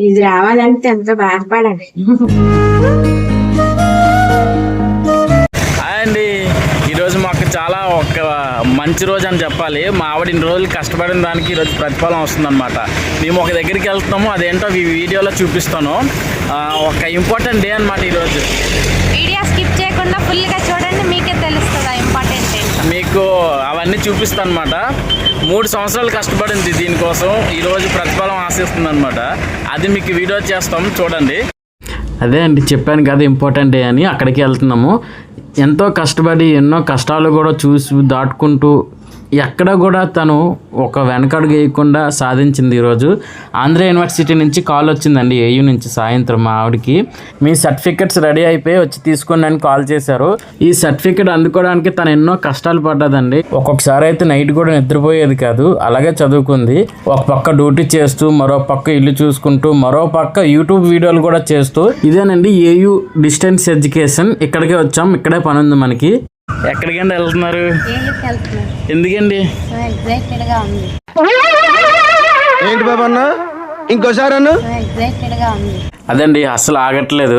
ఇది రావాలంటే ఎంతో బాధపడాలి? హాయ్ అండి. ఈరోజు మాకు చాలా ఒక మంచి రోజు అని చెప్పాలి. మా ఆవిడ ఇన్ని రోజులు కష్టపడిన దానికి ఈరోజు ప్రతిఫలం వస్తుందన్నమాట. మేము ఒక దగ్గరికి వెళ్తున్నాము. అదేంటో ఈ వీడియోలో చూపిస్తాను. ఆ, ఒక ఇంపార్టెంట్ డే అనమాట ఈరోజు. వీడియో స్కిప్ చేయకుండా ఫుల్గా చూడండి మీకే తెలుస్తుంది. మీకు అవన్నీ చూపిస్తాను అనమాట మూడు సంవత్సరాలు కష్టపడింది దీనికోసం. ఈరోజు ప్రతిఫలం ఆశిస్తుంది అనమాట అది మీకు వీడియో చేస్తాం. చూడండి. అదే అండి చెప్పాను కదా ఇంపార్టెంట్ అని అక్కడికి వెళ్తున్నాము. ఎంతో కష్టపడి ఎన్నో కష్టాలు కూడా చూసి దాటుకుంటూ ఎక్కడ కూడా తను ఒక వెనకడుగు వేయకుండా సాధించింది ఈరోజు. ఆంధ్ర యూనివర్సిటీ నుంచి కాల్ వచ్చిందండి ఏయూ నుంచి సాయంత్రం మా ఆవిడకి. మీ సర్టిఫికెట్స్ రెడీ అయిపోయి వచ్చి తీసుకోండి అని కాల్ చేశారు. ఈ సర్టిఫికెట్ అందుకోవడానికి తను ఎన్నో కష్టాలు పడ్డదండి. ఒక్కొక్కసారి అయితే నైట్ కూడా నిద్రపోయేది కాదు అలాగే చదువుకుంది. ఒక పక్క డ్యూటీ చేస్తూ మరో పక్క ఇల్లు చూసుకుంటూ మరో పక్క యూట్యూబ్ వీడియోలు కూడా చేస్తూ. ఇదేనండి ఏయూ డిస్టెన్స్ ఎడ్యుకేషన్. ఇక్కడికే వచ్చాం ఇక్కడే పని ఉంది మనకి. ఎక్కడికండి వెళ్తున్నారు? ఎందుకండి? ఏంటి బాబా అన్న? ఇంకోసారి అన్న? అదండి అసలు ఆగట్లేదు.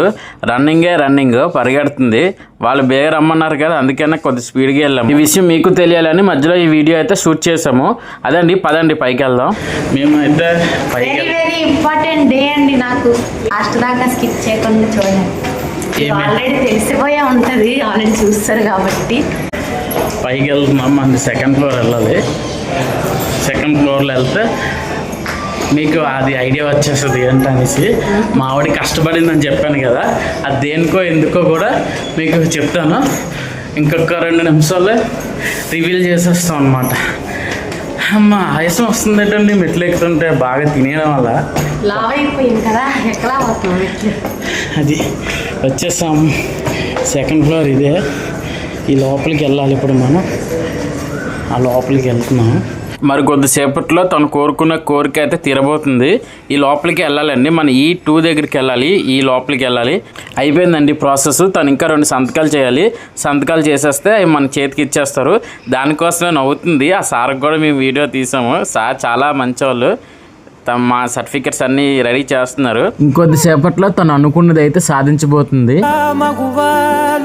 రన్నింగే రన్నింగ్ పరిగెడుతుంది. వాళ్ళు బేగ రమ్మన్నారు కదా అందుకనే కొద్ది స్పీడ్గా వెళ్ళాము. ఈ విషయం మీకు తెలియాలని మధ్యలో ఈ వీడియో అయితే షూట్ చేసాము అదండి పదండి పైకి వెళ్దాం. మేము అయితే పైకి వెరీ వెరీ ఇంపార్టెంట్ డే అండి నాకు. లాస్ట్ దాకా స్కిప్ చేయకుండా చూడండి? ఆల్రెడీ తెలిసిపోయే ఉంటది ఆల్రెడీ చూస్తారు కాబట్టి. పైకి వెళ్తున్నాం మన సెకండ్ ఫ్లోర్ వెళ్ళాలి. సెకండ్ ఫ్లోర్లో వెళ్తే మీకు అది ఐడియా వచ్చేస్తుంది ఏంటనేసి. మా ఆవిడ కష్టపడిందని చెప్పాను కదా అది దేనికో ఎందుకో కూడా మీకు చెప్తాను. ఇంకొక రెండు నిమిషాల్లో రివీల్ చేసేస్తాం అనమాట అమ్మ ఆయాసం వస్తుందేటండి? మెట్లు ఎక్కుతుంటే బాగా తినేయడం వల్ల. కదా అది వచ్చేసాం. సెకండ్ ఫ్లోర్ ఇదే. ఈ లోపలికి వెళ్ళాలి ఇప్పుడు మనం. ఆ లోపలికి వెళ్తున్నాం. మరి కొద్దిసేపట్లో తను కోరుకున్న కోరిక అయితే తీరబోతుంది. ఈ లోపలికి వెళ్ళాలండి. మన ఈ టూ దగ్గరికి వెళ్ళాలి. ఈ లోపలికి వెళ్ళాలి. అయిపోయిందండి ప్రాసెస్. తను ఇంకా రెండు సంతకాలు చేయాలి. సంతకాలు చేసేస్తే అవి మన చేతికి ఇచ్చేస్తారు. దానికోసమే నవ్వుతుంది. ఆ సార్కి కూడా మేము వీడియో తీసాము. సార్ చాలా మంచివాళ్ళు తమ మా సర్టిఫికెట్స్ అన్నీ రెడీ చేస్తున్నారు. ఇంకొద్దిసేపట్లో తను అనుకున్నది అయితే సాధించబోతుంది. మగువా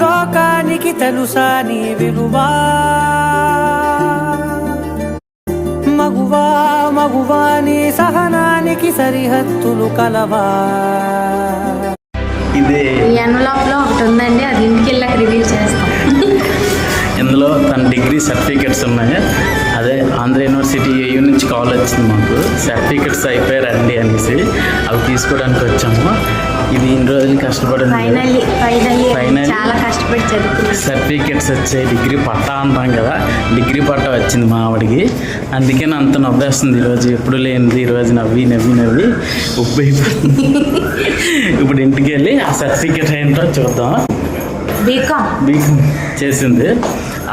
లోకానికి తెలుసా నీ విలువా? మగువా నీ సహనానికి సరిహద్దులు కలవా? ఇది. ఈ ఎన్వలాప్లో ఒకటి ఉందండి అది ఇంటికి వెళ్ళాక రివీల్ చేస్తాం. ఇందులో తన డిగ్రీ సర్టిఫికెట్స్ ఉన్నాయి. అదే ఆంధ్ర యూనివర్సిటీ ఏయూ నుంచి కాల్ వచ్చింది మాకు. సర్టిఫికెట్స్ అయిపోయి రండి అనేసి అవి తీసుకోవడానికి వచ్చాము. ఇది ఇన్ని రోజులు కష్టపడింది కష్టపడి చదువుకున్నాను సర్టిఫికెట్స్ వచ్చాయి. డిగ్రీ పట్టా అంటాం కదా. డిగ్రీ పట్టా వచ్చింది మా ఆవిడకి. అందుకే అంత నవ్వేస్తుంది ఈరోజు. ఎప్పుడు లేనిది ఈరోజు నవ్వి నవ్వి నవ్వి ఉప్పు ఇప్పుడు ఇంటికి వెళ్ళి ఆ సర్టిఫికెట్ ఏంటో చూద్దాం. బీకామ్ బీకామ్ చేసింది.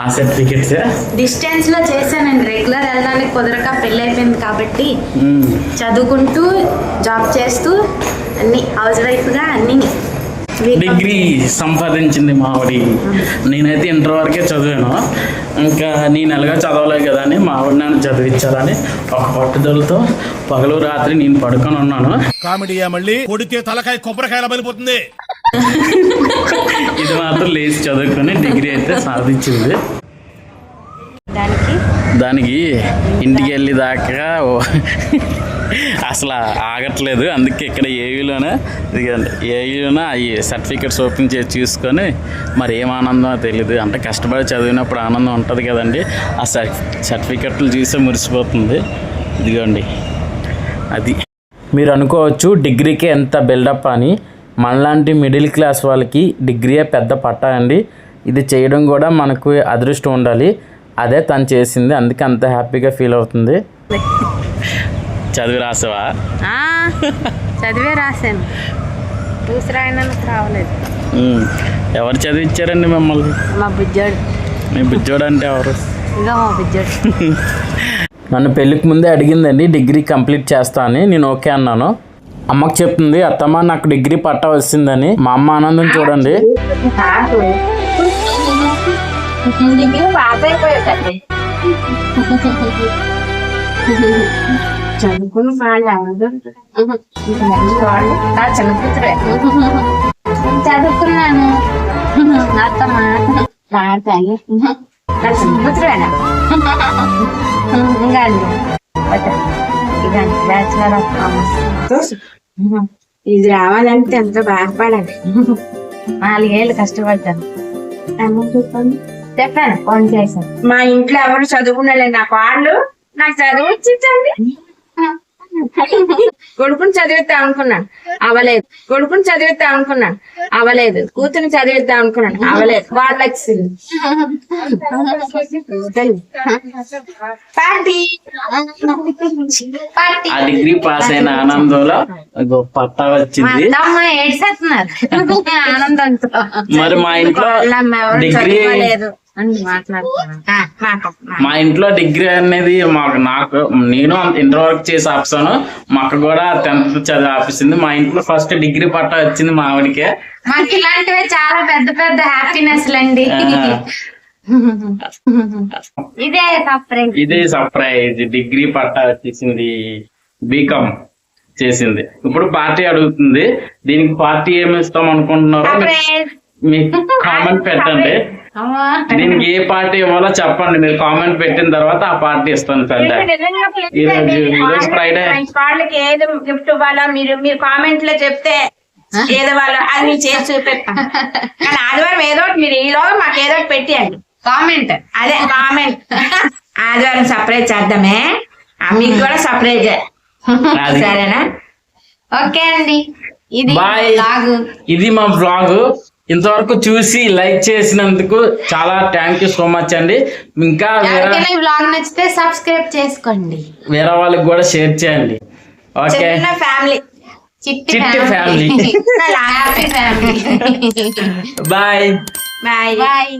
ఆ సర్టిఫికెట్సే డిస్టెన్స్లో చేశానండి రెగ్యులర్ వెళ్ళడానికి కుదరక పెళ్ళి అయిపోయింది కాబట్టి. చదువుకుంటూ జాబ్ చేస్తూ అన్ని హౌస్ వైఫ్గా అన్ని డిగ్రీ సంపాదించింది మా ఆవిడ నేనైతే ఇంటర్ వరకే చదివాను. ఇంకా నేను ఎలాగో చదవలేదు కదా అని మా ఆవిడ నన్ను చదివించాలని ఒక పట్టుదలతో పగలు రాత్రి నేను పడుకొని ఉన్నాను. కామెడీయా మళ్ళీ కొడితే తలకాయ కొబ్బరికాయల పడిపోతుంది ఇది మాత్రం లేచి చదువుకొని డిగ్రీ అయితే సాధించింది. దానికి? దానికి ఇంటికి వెళ్ళి దాకా అసలు ఆగట్లేదు. అందుకే ఇక్కడ ఇదిగోండి ఏయూలోనే ఈ సర్టిఫికెట్స్ ఓపెన్ చేసి చూసుకొని మరి ఏం ఆనందమో తెలియదు అంటే కష్టపడి చదివినప్పుడు ఆనందం ఉంటుంది కదండి. ఆ సర్టిఫికెట్లు చూసే మురిసిపోతుంది. ఇదిగోండి అది. మీరు అనుకోవచ్చు డిగ్రీకి ఎంత బిల్డప్ అని. మనలాంటి మిడిల్ క్లాస్ వాళ్ళకి డిగ్రీయే పెద్ద పట్టా అండి. ఇది చేయడం కూడా మనకు అదృష్టం ఉండాలి. అదే తను చేసింది. అందుకే అంత హ్యాపీగా ఫీల్ అవుతుంది. చదివి రాసావా? ఆ, చదివే రాశాను. రావలేదు. ఎవరు చదివించారండి మిమ్మల్ని? మా బుజ్జోడు. మీ బుజ్జోడు అంటే ఎవరు? ఇదిగో మా బుజ్జోడు. నన్ను పెళ్ళికి ముందే అడిగిందండి డిగ్రీ కంప్లీట్ చేస్తా అని. నేను ఓకే అన్నాను. అమ్మకి చెప్తుంది అత్తమ్మ నాకు డిగ్రీ పట్టా వచ్చిందని. మా అమ్మ ఆనందం చూడండి. డిగ్రీ వాళ్ళు నా చదువుకున్నాను అత్తమ్మ నా ఇంకా ఇది రావాలంటే ఎంతో బాధపడాలి? నాలుగేళ్ళు కష్టపడ్డాను. చెప్పండి? చెప్పాను ఫోన్ చేశాను. మా ఇంట్లో ఎవరు చదువుకున్నాలే నా వాళ్ళు నాకు చదువు వచ్చిందండి. కొడుకుని చదివిద్దాం అనుకున్నాను. అవలేదు. కొడుకుని చదివిద్దాం అనుకున్నాను. అవలేదు. కూతురు చదివిద్దాం అనుకున్నాను. అవలేదు. వాళ్ళకి ఆ డిగ్రీ పాస్ అయిన ఆనందంలో పట్టా మా వచ్చింది ఆనందంతో. మరి మా ఇంట్లో డిగ్రీ మా ఇంట్లో డిగ్రీ అనేది మాకు నాకు నేను ఇంటర్ వరకు చేసి ఆపిస్తాను మా అక్క కూడా టెన్త్ చదివి ఆపిస్తుంది మా ఇంట్లో ఫస్ట్ డిగ్రీ పట్టా వచ్చింది మా ఆవిడకే. మాకు ఇలాంటివే చాలా పెద్ద పెద్ద హ్యాపీనెస్ అండి ఇదే సర్ప్రైజ్ ఇదే సర్ప్రైజ్ డిగ్రీ పట్టా వచ్చేసింది. బీకామ్ చేసింది. ఇప్పుడు పార్టీ అడుగుతుంది. దీనికి పార్టీ ఏమి ఇస్తాం అనుకుంటున్నారో మీ- మీకు కామెంట్ పెట్టండి దీనికి ఏ పార్టీ ఇవ్వాలో చెప్పండి. మీరు కామెంట్ పెట్టిన తర్వాత ఆ పార్టీ ఇస్తాను సండే ఈ రోజు ఈ రోజు ఫ్రైడే వాళ్ళకి ఏది గిఫ్ట్ ఇవ్వాలో మీరు మీరు కామెంట్లో చెప్తే ఏదో వాళ్ళు అది నేను చేసి చూపెడతాను కానీ ఆదివారం ఏదో ఒకటి మీరు ఈలోగా మాకు ఏదో ఒకటి పెట్టియండి. కామెంట్. అదే కామెంట్. ఆదివారం సపరేట్ చేద్దామే. మీకు కూడా సపరేట్. సరేనా? ఓకే అండి. ఇది ఇది మా బ్లాగ్ ఇంతవరకు చూసి లైక్ చేసినందుకు చాలా థ్యాంక్ యూ సో మచ్ అండి. ఇంకా వ్లాగ్ నచ్చితే సబ్స్క్రైబ్ చేసుకోండి. వేరే వాళ్ళకి కూడా షేర్ చేయండి. ఓకే ఫ్యామిలీ చిట్టి ఫ్యామిలీ బాయ్ బాయ్ బాయ్